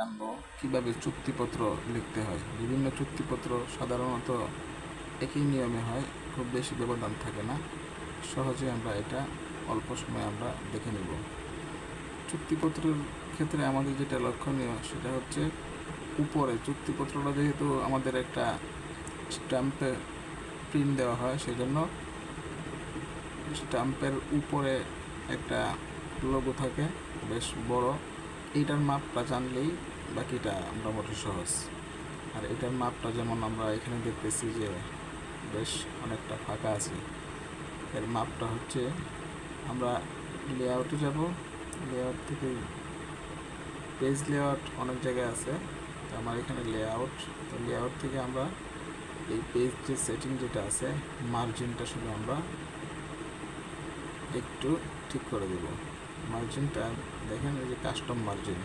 জানব। কীভাবে চুক্তিপত্র লিখতে হয়? বিভিন্ন চুক্তিপত্র সাধারণত একই নিয়মে হয়, খুব বেশি ব্যবধান থাকে না। সহজে আমরা এটা অল্প সময়ে আমরা দেখে নেব। চুক্তিপত্রের ক্ষেত্রে আমাদের যেটা লক্ষণীয় সেটা হচ্ছে উপরে, চুক্তিপত্রটা যেহেতু আমাদের একটা স্ট্যাম্পে প্রিন্ট দেওয়া হয়, সেজন্য স্ট্যাম্পের উপরে একটা লোগো থাকে, বেশ বড়। এইটার মাপটা জানলেই বাকিটা মোটামুটি সহজ। আর এটার মাপটা যেমন আমরা এখানে দেখতেছি যে বেশ অনেকটা ফাঁকা আছে। এর মাপটা হচ্ছে, আমরা লেআউটে যাব। লেআউট থেকে পেজ লেআউট অনেক জায়গায় আছে। তো আমার এখানে লেআউট তো লেআউট থেকে আমরা এই পেজ যে সেটিং যেটা আছে মার্জিনটা শুধু আমরা একটু ঠিক করে দেব। মার্জিনটা দেখেন এই যে কাস্টম মার্জিন